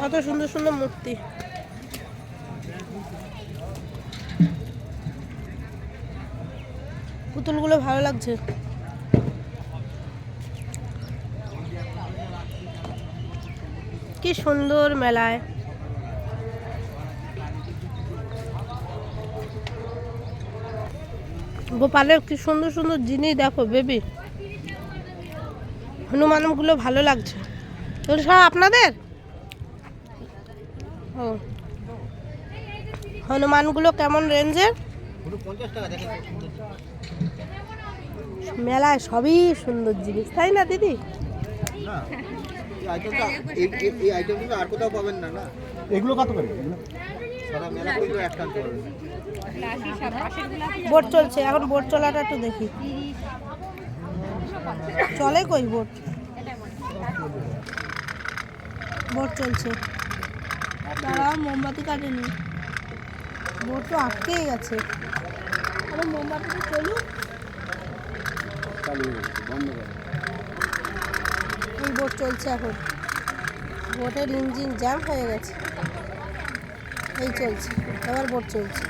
কত সুন্দর সুন্দর মূর্তি। পুতুলগুলো ভালো লাগছে। কি সুন্দর মেলায়। গোপালের কি সুন্দর সুন্দর জিনিস দেখো বেবি। হনুমানগুলো ভালো লাগছে। সব আপনাদের? হনুমানগুলো কেমন রেঞ্জের? মেলায় সবই সুন্দর জিনিস তাই না দিদি? এই আইটেমটা এই এই- এই আইটেমগুলো আর কোথাও পাবেন না না। এগুলো কত করে। বোট চলছে এখন বোট চলাটা একটু দেখি। চলে কই বোট? বোট চলছে। দাঁড়াও মোমবাতি কাটেনি। বোট তো আটকেই গেছে। আরে মোমবাতিটা চলুক। এই বোট চলছে এখন। বোটের ইঞ্জিন জ্যাম হয়ে গেছে। এই চলছে এবার বোট চলছে।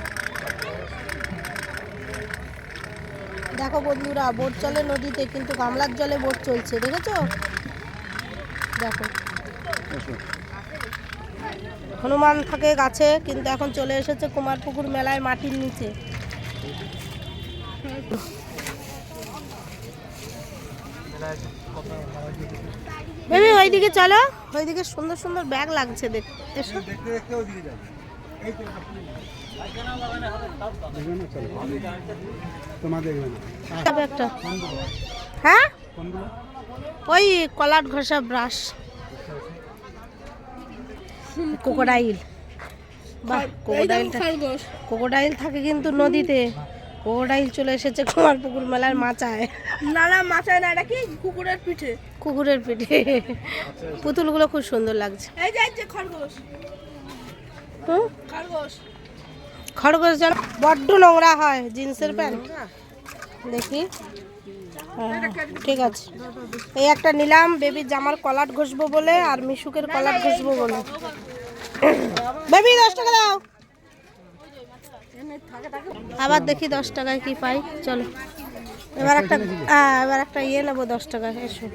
দেখো বন্ধুরা বোট চলে নদীতে কিন্তু গামলার জলে বোট চলছে দেখেছ? দেখো। হনুমান থাকে গাছে, কিন্তু এখন চলে এসেছে কুমারপুকুর মেলায় মাটির নিচে। বেবি, ওইদিকে চলো। ওইদিকে সুন্দর সুন্দর ব্যাগ লাগছে দেখতে হ্যাঁ? ওই কলাট ঘষা ব্রাশ। কোকোডাইল বাহ কোকোডাইল কোকোডাইল থাকে কিন্তু নদীতে। কোকোডাইল চলে এসেছে কুমারপুকুর মেলার মাচায়। না না মাথায় না এটা কি? কুকুরের পিঠে। কুকুরের পিঠে। পুতুলগুলো খুব সুন্দর লাগছে। এই যে যে খরগোশ। খরগোশ। খরগোশ যেন বড্ড নোংরা হয় জিন্সের প্যান্ট। দেখি। হ্যাঁ, ঠিক আছে। এই একটা নিলাম বেবির জামার কলাট ঘষবো বলে আর মিশুকের কলাট ঘষবো বলে। বেবি দশ টাকা দাও। আবার দেখি দশ টাকায় কি পাই। চলো। এবার একটা হ্যাঁ, এবার একটা ইয়ে নেব দশ টাকা এসো।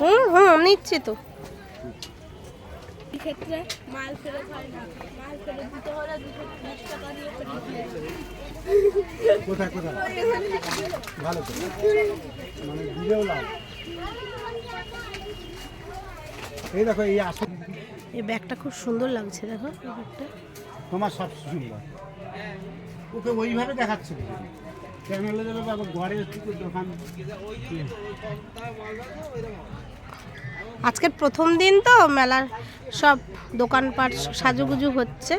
হুম হুম নিচ্ছি তো। এই ক্ষেত্রে মাল ফেরত হয় না। মাল ফেরত দিতে হলে দুশো তিরিশ টাকা দিয়ে ফেরত কোথায় কোথায়? ভালো মানে দিলেও লাভ। এই দেখো এই আসল এই ব্যাগটা খুব সুন্দর লাগছে দেখো এই ব্যাগটা তোমার সব সুন্দর। ওকে ওইভাবে দেখাচ্ছে চ্যানেলে যাবে বাবা ঘরে দোকান আজকের প্রথম দিন তো মেলার সব দোকানপাট সাজুগুজু হচ্ছে।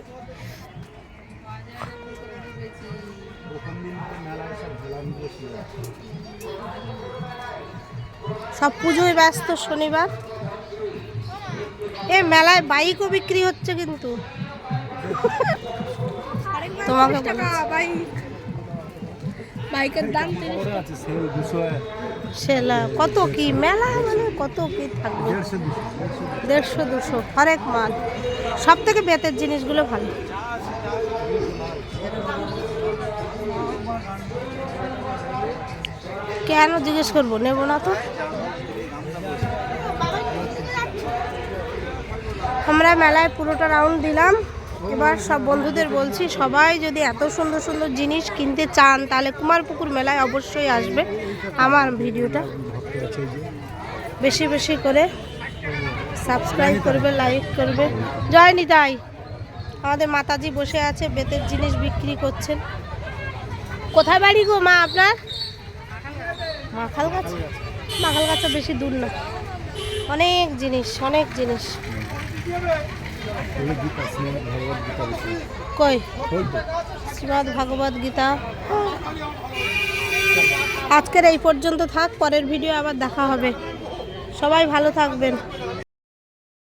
প্রথম দিন থেকে মেলায় সব পুজোয় ব্যস্ত শনিবার। এ মেলায় বাইকও বিক্রি হচ্ছে কিন্তু। তোমাকে বাইকের দাম তিরিশ সেল কত কি মেলা মানে কত কি থাকবে দেড়শো দুশো হরেক মাল সব থেকে বেতের জিনিসগুলো ভালো। কেন জিজ্ঞেস করব? নেব না তো। আমরা মেলায় পুরোটা রাউন্ড দিলাম। এবার সব বন্ধুদের বলছি সবাই যদি এত সুন্দর সুন্দর জিনিস কিনতে চান তাহলে কুমারপুকুর মেলায় অবশ্যই আসবে। আমার ভিডিওটা। বেশি বেশি করে সাবস্ক্রাইব করবে লাইক করবে। জয় নিতাই। আমাদের মাতাজি বসে আছে, বেতের জিনিস বিক্রি করছেন। কোথায় বাড়ি গো মা আপনার? মাখাল গাছ মাখাল গাছে বেশি দূর না। অনেক জিনিস অনেক জিনিস। কই? শ্রীমদ ভাগবত গীতা। আজকের এই পর্যন্ত থাক পরের ভিডিও আবার দেখা হবে। সবাই ভালো থাকবেন।